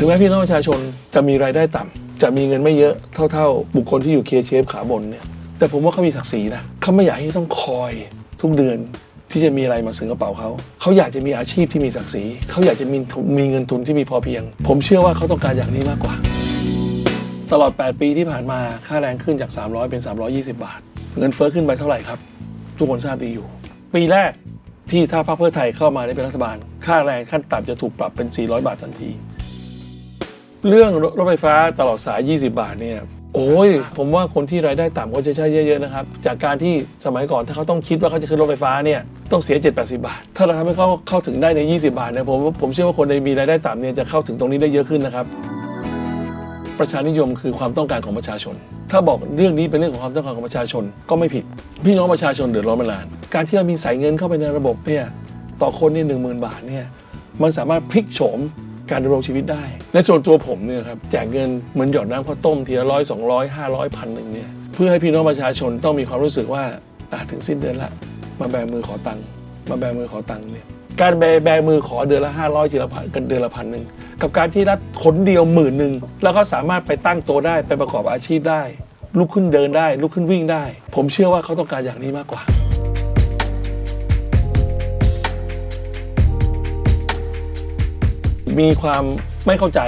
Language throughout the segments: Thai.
ถึงแม้พี่น้องประชาชนจะมีรายได้ต่ำจะมีเงินไม่เยอะเท่า ๆ บุคคลที่อยู่เคเชฟขาบนเนี่ยแต่ผมว่าเขามีศักดิ์ศรีนะเขาไม่อยากให้ต้องคอยทุกเดือนที่จะมีอะไรมาถึงกระเป๋าเขาเขาอยากจะมีอาชีพที่มีศักดิ์ศรีเขาอยากจะมีมีเงินทุนที่มีพอเพียง ผมเชื่อว่าเขาต้องการอย่างนี้มากกว่า ตลอด 8 ปีที่ผ่านมาค่าแรงขึ้นจาก 300 เป็น 320 บาท เงินเฟ้อขึ้นไปเท่าไหร่ครับ ทุกคนทราบดีอยู่ ปีแรกที่ถ้าพรรคเพื่อไทยเข้ามาได้เป็นรัฐบาล ค่าแรงขั้นต่ำจะถูกปรับเป็น 400 บาททันที เรื่องรถไฟฟ้าตลอดสาย 20 บาทเนี่ยโอ้ยผมว่าคนที่รายได้ต่ำก็จะใช้เยอะๆนะครับ จากการที่สมัยก่อนถ้าเขาต้องคิดว่าเขาจะขึ้นรถไฟฟ้าเนี่ยต้องเสีย 7-80 บาท ถ้าเราทำให้เขาเข้าถึงได้ใน 20 บาทเนี่ยผมผมเชื่อว่าคนในมีรายได้ต่ำเนี่ยจะเข้าถึงตรงนี้ได้เยอะขึ้นนะครับ ประชานิยมคือความต้องการของประชาชน ถ้าบอกเรื่องนี้เป็นเรื่องของความต้องการของประชาชนก็ไม่ผิด พี่น้องประชาชนเดือดร้อนมานาน การที่เรามีใส่เงินเข้าไปในระบบเนี่ยต่อคนเนี่ยหนึ่งหมื่นบาทเนี่ยมันสามารถพลิกโฉม การดำรงชีวิตได้ ในส่วนตัวผมเนี่ยครับแจกเงินเหมือนหยอดน้ำข้าวต้มทีละร้อยสองร้อยห้าร้อยพันหนึ่งเนี่ยเพื่อให้พี่น้องประชาชนต้องมีความรู้สึกว่าถึงสิ้นเดือนละ มาแบมือขอตังค์มาแบมือขอตังค์เนี่ยการแบแบมือขอเดือนละห้าร้อยทีละพันกันเดือนละพันหนึ่งกับการที่รัฐคนเดียวหมื่นหนึ่งแล้วก็สามารถไปตั้งตัวได้ไปประกอบอาชีพได้ลุกขึ้นเดินได้ลุกขึ้นวิ่งได้ ผมเชื่อว่าเขาต้องการอย่างนี้มากกว่า มีความไม่เข้าใจ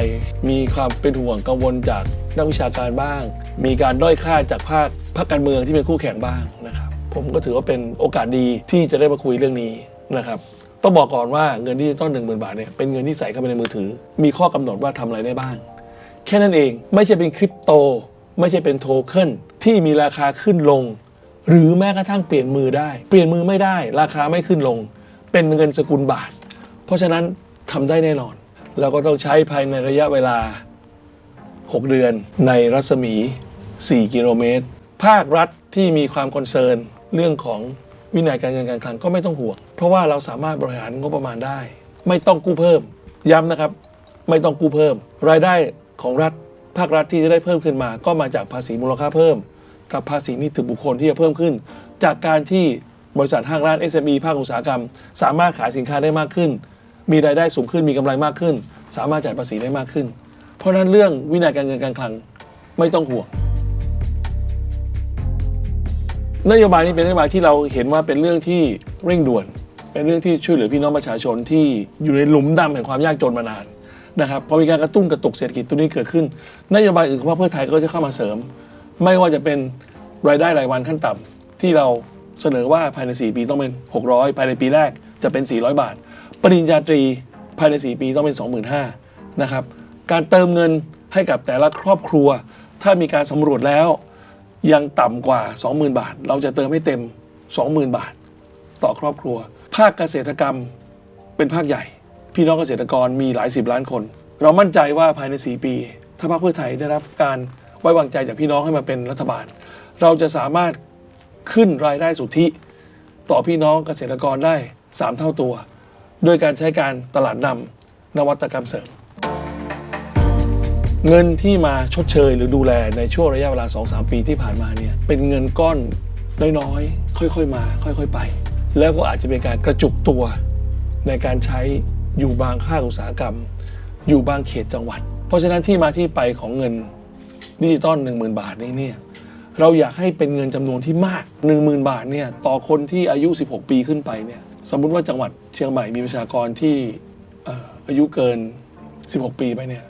มีความเป็นห่วงกังวลจากนักวิชาการบ้าง มีการด้อยค่าจากภาคภาคการเมืองที่เป็นคู่แข่งบ้างนะครับ ผมก็ถือว่าเป็นโอกาสดีที่จะได้มาคุยเรื่องนี้นะครับต้องบอกก่อนว่าเงินดิจิตอลหนึ่งหมื่นบาทเนี่ยเป็นเงินที่ใส่เข้าไปในมือถือ มีข้อกำหนดว่าทำอะไรได้บ้าง แค่นั้นเองไม่ใช่เป็นคริปโต ไม่ใช่เป็นโทเค็นที่มีราคาขึ้นลง หรือแม้กระทั่งเปลี่ยนมือได้ เปลี่ยนมือไม่ได้ ราคาไม่ขึ้นลง เป็นเงินสกุลบาท เพราะฉะนั้นทำได้แน่นอน เราก็ต้องใช้ภายในระยะเวลา 6 เดือนในรัศมี 4 กิโลเมตร ภาครัฐที่มีความคอนเซิร์นเรื่องของวินัยการเงินการคลังก็ไม่ต้องห่วง เพราะว่าเราสามารถบริหารงบประมาณได้ ไม่ต้องกู้เพิ่ม ย้ำนะครับ ไม่ต้องกู้เพิ่ม รายได้ของรัฐภาครัฐที่จะได้เพิ่มขึ้นมา ก็มาจากภาษีมูลค่าเพิ่ม กับภาษีนิติบุคคลที่จะเพิ่มขึ้น จากการที่บริษัทห้างร้าน SME ภาคอุตสาหกรรม สามารถขายสินค้าได้มากขึ้น มีรายได้สูงขึ้นมีกำไรมากขึ้น สามารถจ่ายภาษีได้มากขึ้น เพราะฉะนั้นเรื่องวินัยการเงินการคลังไม่ต้องห่วงนโยบายนี้เป็นนโยบายที่เราเห็นว่าเป็นเรื่องที่เร่งด่วน เป็นเรื่องที่ช่วยเหลือพี่น้องประชาชนที่อยู่ในหลุมดำแห่งความยากจนมานานนะครับพอมีการกระตุ้นกระตุกเศรษฐกิจตัวนี้เกิดขึ้น นโยบายอื่นของพรรคเพื่อไทยก็จะเข้ามาเสริม ไม่ว่าจะเป็นรายได้รายวันขั้นต่ำที่เราเสนอว่าภายใน 4 ปีต้องเป็น 600 ภายในปีแรกจะเป็น 400 บาท ปริญญาตรีภายใน 4 ปีต้องเป็น 25,000นะครับ การเติมเงินให้กับแต่ละครอบครัว ถ้ามีการสำรวจแล้ว ยังต่ำกว่า 20,000 บาท เราจะเติมให้เต็ม 20,000 บาท ต่อครอบครัว ภาคเกษตรกรรมเป็นภาคใหญ่ พี่น้องเกษตรกรมีหลายสิบล้านคน เรามั่นใจว่าภายใน 4 ปี ถ้าพรรคเพื่อไทยได้รับการไว้วางใจจากพี่น้องให้มาเป็นรัฐบาล เราจะสามารถขึ้นรายได้สุทธิ ต่อพี่น้องเกษตรกรได้ 3 เท่าตัว โดยการใช้การตลาดนำนวัตกรรมเสริม เงินที่มาชดเชยหรือดูแลในช่วงระยะเวลา 2-3 ปีที่ผ่านมาเนี่ยเป็นเงินก้อนน้อยๆ ค่อยๆมา ค่อยๆไป แล้วก็อาจจะเป็นการกระจุกตัวในการใช้อยู่บางภาคอุตสาหกรรม อยู่บางเขตจังหวัด เพราะฉะนั้นที่มาที่ไปของเงินดิจิตอล10,000 บาทนี้เนี่ยเราอยากให้เป็นเงินจำนวนที่มาก 10,000 บาทเนี่ยต่อคนที่อายุ 16 ปีขึ้นไปเนี่ย สมมุติว่าจังหวัดเชียงใหม่มีประชากรที่อายุเกิน 16 ปีไปเนี่ย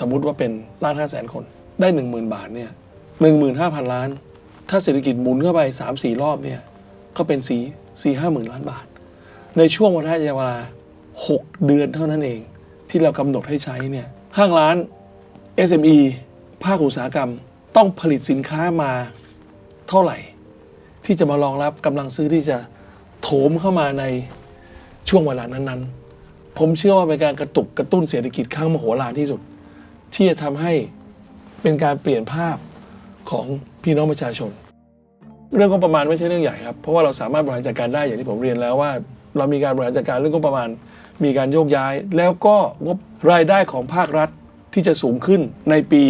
สมมุติว่าเป็นล้านห้าแสนคนได้ 1 0,000 บาทเนี่ยหนึ่งหมื่นห้าพันล้าน ถ้าเศรษฐกิจหมุนเข้าไป3 4รอบเนี่ยก็เป็นสี่สี่ห้าหมื่นล้านบาท ในช่วงวันระยะเวลา6เดือนเท่านั้นเอง ที่เรากำหนดให้ใช้เนี่ยห้างร้าน SME ภาคอุตสาหกรรมต้องผลิตสินค้ามาเท่าไหร่ ที่จะมารองรับกำลังซื้อที่จะ โถมเข้ามาในช่วงเวลานั้นๆ ผมเชื่อว่าเป็นการกระตุกกระตุ้นเศรษฐกิจครั้งมโหฬารที่สุด ที่จะทำให้เป็นการเปลี่ยนภาพของพี่น้องประชาชน เรื่องงบประมาณไม่ใช่เรื่องใหญ่ครับ เพราะว่าเราสามารถบริหารจัดการได้อย่างที่ผมเรียนแล้วว่า เรามีการบริหารจัดการเรื่องงบประมาณ มีการโยกย้าย แล้วก็งบรายได้ของภาครัฐที่จะสูงขึ้นในปี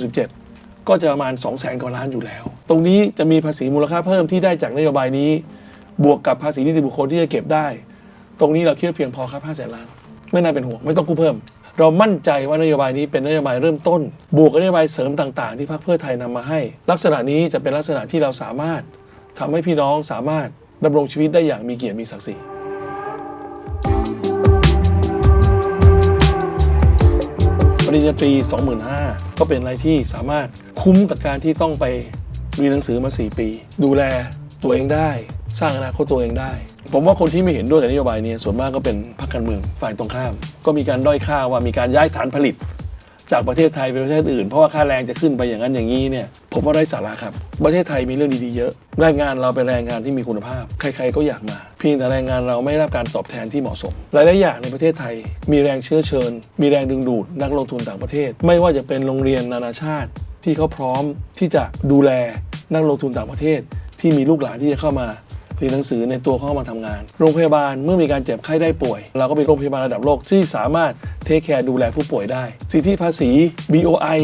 2567 ก็จะประมาณ 2 0 0แสนกว่าล้านอยู่แล้ว ตรงนี้จะมีภาษีมูลค่าเพิ่มที่ได้จากนโยบายนี้ บวกกับภาษีนิติบุคคลที่จะเก็บได้ ตรงนี้เราคิดว่าเพียงพอครับ5แสนล้าน ไม่น่าเป็นห่วงไม่ต้องกู้เพิ่ม เรามั่นใจว่านโยบายนี้เป็นนโยบายเริ่มต้น บวกกับนโยบายเสริมต่างๆ ที่พรรคเพื่อไทยนำมาให้ ลักษณะนี้จะเป็นลักษณะที่เราสามารถทำให้พี่น้องสามารถดำรงชีวิตได้อย่างมีเกียรติมีศักดิ์ศรีปริญญาตรี 25,000 ก็เป็นอะไรที่สามารถคุ้มกับการที่ต้องไปเรียนหนังสือมา 4 ปี ดูแลตัวเองได้ สร้างอนาคตตัวเองได้ ผมว่าคนที่ไม่เห็นด้วยกับนโยบายนี้ส่วนมากก็เป็นพรรคการเมืองฝ่ายตรงข้าม ก็มีการด้อยค่าว่ามีการย้ายฐานผลิต จากประเทศไทยไปประเทศอื่น เพราะว่าค่าแรงจะขึ้นไปอย่างนั้นอย่างนี้เนี่ยผมว่าไร้สาระครับ ประเทศไทยมีเรื่องดีๆเยอะแรงงานเราเป็นแรงงานที่มีคุณภาพ ใครๆก็อยากมา เพียงแต่แรงงานเราไม่ได้รับการตอบแทนที่เหมาะสม หลายๆอย่างในประเทศไทย มีแรงเชื้อเชิญ มีแรงดึงดูดนักลงทุนต่างประเทศ ไม่ว่าจะเป็นโรงเรียนนานาชาติ ที่เขาพร้อมที่จะดูแลนักลงทุนต่างประเทศ ที่มีลูกหลานที่จะเข้ามา เรียนหนังสือในตัวเขามาทำงาน โรงพยาบาลเมื่อมีการเจ็บไข้ได้ป่วย เราก็เป็นโรงพยาบาลระดับโลกที่สามารถเทคแคร์ดูแลผู้ป่วยได้ สิทธิภาษี BOI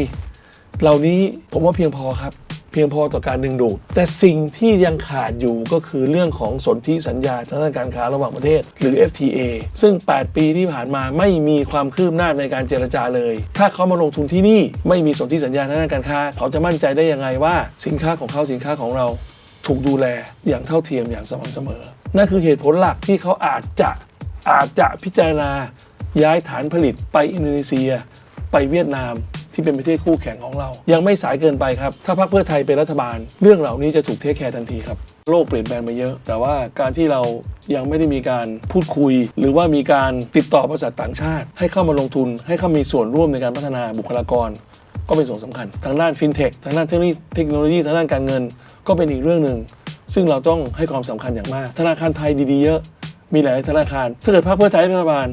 เหล่านี้ผมว่าเพียงพอครับเพียงพอต่อการดึงดูดแต่สิ่งที่ยังขาดอยู่ก็คือเรื่องของสนธิสัญญาทางด้านการค้าระหว่างประเทศ หรือ FTA ซึ่ง 8 ปีที่ผ่านมาไม่มีความคืบหน้าในการเจรจาเลย ถ้าเขามาลงทุนที่นี่ไม่มีสนธิสัญญาทางด้านการค้า เขาจะมั่นใจได้ยังไงว่า สินค้าของเขาสินค้าของเรา ถูกดูแลอย่างเท่าเทียมอย่างสม่ำเสมอ นั่นคือเหตุผลหลักที่เขาอาจจะอาจจะพิจารณาย้ายฐานผลิตไปอินโดนีเซีย ไปเวียดนามที่เป็นประเทศคู่แข่งของเรา ยังไม่สายเกินไปครับ ถ้าพรรคเพื่อไทยเป็นรัฐบาล เรื่องเหล่านี้จะถูกเทคแคร์ทันทีครับโลกเปลี่ยนแปลงไปเยอะ แต่ว่าการที่เรายังไม่ได้มีการพูดคุย หรือว่ามีการติดต่อบริษัทต่างชาติ ให้เข้ามาลงทุน ให้เข้ามีส่วนร่วมในการพัฒนาบุคลากร ก็เป็นส่วนสำคัญ ทางด้านฟินเทคทางด้านเทคโนโลยีทางด้านการเงิน ก็เป็นอีกเรื่องหนึ่งซึ่งเราต้องให้ความสำคัญอย่างมาก ธนาคารไทยดีๆเยอะ มีหลายธนาคาร ถ้าเกิดพรรคเพื่อไทยเป็นรัฐบาล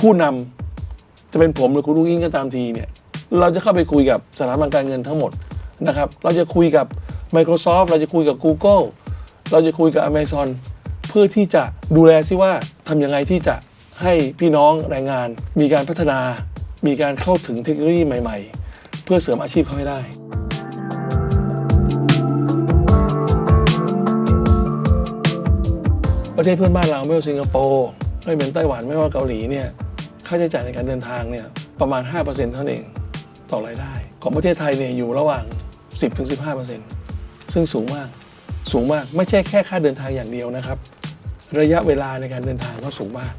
ผู้นำจะเป็นผมหรือคุณลูกยิ่งก็ตามทีเนี่ยเราจะเข้าไปคุยกับสถาบันการเงินทั้งหมดนะครับเราจะคุยกับ Microsoft เราจะคุยกับ Google เราจะคุยกับ Amazon เพื่อที่จะดูแลซิว่าทำยังไงที่จะให้พี่น้องแรงงาน มีการพัฒนา มีการเข้าถึงเทคโนโลยีใหม่ ๆ เพื่อเสริมอาชีพเขาให้ได้ประเทศเพื่อนบ้านเราไม่ว่าสิงคโปร์ไม่เป็นไต้หวันไม่ว่าเกาหลีเนี่ยค่าใช้จ่ายในการเดินทางเนี่ยประมาณ 5%เท่านั้นเองต่อรายได้ ของประเทศไทยเนี่ยอยู่ระหว่าง 10-15%ซึ่งสูงมากสูงมากไม่ใช่แค่ค่าเดินทางอย่างเดียวนะครับ ระยะเวลาในการเดินทางก็สูงมาก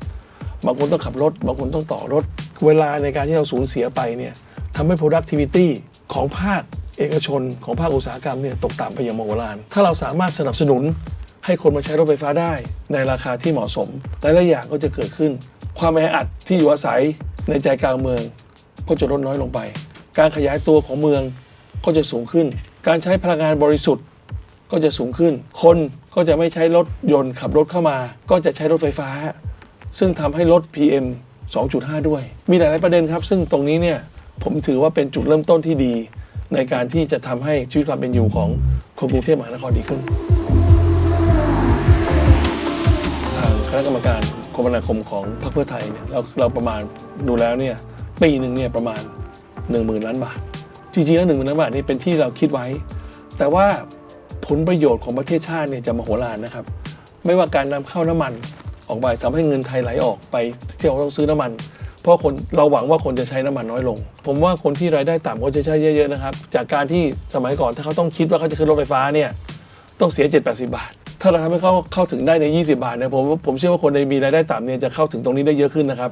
บางคนต้องขับรถ บางคนต้องต่อรถ เวลาในการที่เราสูญเสียไปเนี่ย ทำให้ productivity ของภาคเอกชนของภาคอุตสาหกรรมเนี่ยตกต่ำไปอย่างมโหฬาร ถ้าเราสามารถสนับสนุนให้คนมาใช้รถไฟฟ้าได้ ในราคาที่เหมาะสมหลายๆอย่างก็จะเกิดขึ้น ความแออัดที่อยู่อาศัยในใจกลางเมือง ก็จะลดน้อยลงไป การขยายตัวของเมืองก็จะสูงขึ้น การใช้พลังงานบริสุทธิ์ก็จะสูงขึ้น คนก็จะไม่ใช้รถยนต์ขับรถเข้ามา ก็จะใช้รถไฟฟ้า ซึ่งทำให้ลด PM 2.5 ด้วย มีหลาย ๆ ประเด็นครับ ซึ่งตรงนี้เนี่ย ผมถือว่าเป็นจุดเริ่มต้นที่ดี ในการที่จะทำให้ชีวิตความเป็นอยู่ของคนกรุงเทพมหานครดีขึ้นทางคณะกรรมการคมนาคมของพรรคเพื่อไทยเนี่ยเราเราประมาณดูแล้วเนี่ยปีหนึ่งเนี่ยประมาณ 1 0,000 ล้านบาท จริงๆแล้วหนึ่งหมื่นล้านบาทนี่เป็นที่เราคิดไว้ แต่ว่าผลประโยชน์ของประเทศชาติเนี่ยจะมโหฬารนะครับ ไม่ว่าการนำเข้าน้ำมันออกไปทำให้เงินไทยไหลออกไปที่เราต้องซื้อน้ำมัน เพราะคนเราหวังว่าคนจะใช้น้ำมันน้อยลง ผมว่าคนที่รายได้ต่ำก็จะใช้เยอะๆนะครับ จากการที่สมัยก่อนถ้าเขาต้องคิดว่าเขาจะขึ้นรถไฟฟ้าเนี่ยต้องเสีย 7 80 บาท ถ้าเราทำให้เขาเข้าถึงได้ใน 20 บาทเนี่ยผมผมเชื่อว่าคนในมีรายได้ต่ำเนี่ยจะเข้าถึงตรงนี้ได้เยอะขึ้นนะครับ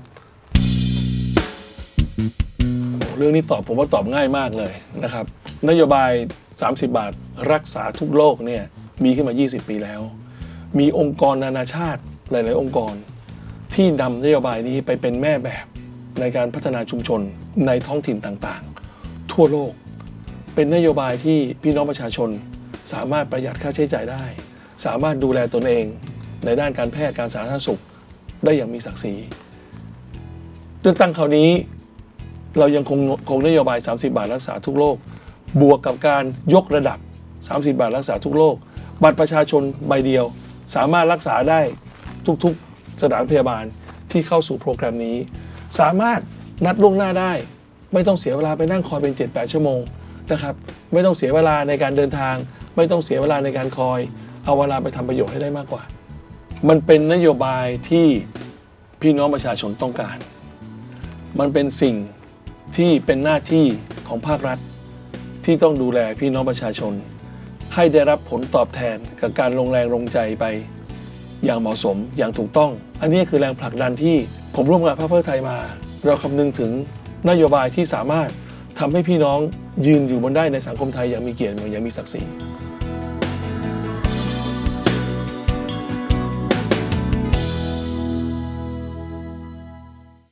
เรื่องนี้ตอบผมว่าตอบง่ายมากเลยนะครับ นโยบาย 30 บาทรักษาทุกโรคเนี่ยมีขึ้นมา 20 ปีแล้ว มีองค์กรนานาชาติหลาย ๆ องค์กรที่นำนโยบายนี้ไปเป็นแม่แบบ ในการพัฒนาชุมชนในท้องถิ่นต่างๆ ทั่วโลก เป็นนโยบายที่พี่น้องประชาชน สามารถประหยัดค่าใช้จ่ายได้ สามารถดูแลตนเอง ในด้านการแพทย์การสาธารณสุขได้อย่างมีศักดิ์ศรีเลือกตั้งคราวนี้ เรายังคงคงนโยบาย 30 บาทรักษาทุกโรคบวกกับการยกระดับ 30 บาทรักษาทุกโรคบัตรประชาชนใบเดียว สามารถรักษาได้ทุกๆสถานพยาบาลที่เข้าสู่โปรแกรมนี้ สามารถนัดล่วงหน้าได้ ไม่ต้องเสียเวลาไปนั่งคอยเป็น 7-8 ชั่วโมงนะครับไม่ต้องเสียเวลาในการเดินทาง ไม่ต้องเสียเวลาในการคอย เอาเวลาไปทำประโยชน์ให้ได้มากกว่า มันเป็นนโยบายที่พี่น้องประชาชนต้องการ มันเป็นสิ่งที่เป็นหน้าที่ของภาครัฐ ที่ต้องดูแลพี่น้องประชาชน ให้ได้รับผลตอบแทนกับการลงแรงลงใจไป อย่างเหมาะสมอย่างถูกต้อง อันนี้คือแรงผลักดันที่ผมร่วมกับพรรคเพื่อไทยมา เราคำนึงถึงนโยบายที่สามารถทำให้พี่น้องยืนอยู่บนได้ในสังคมไทยอย่างมีเกียรติอย่างมีศักดิ์ศรี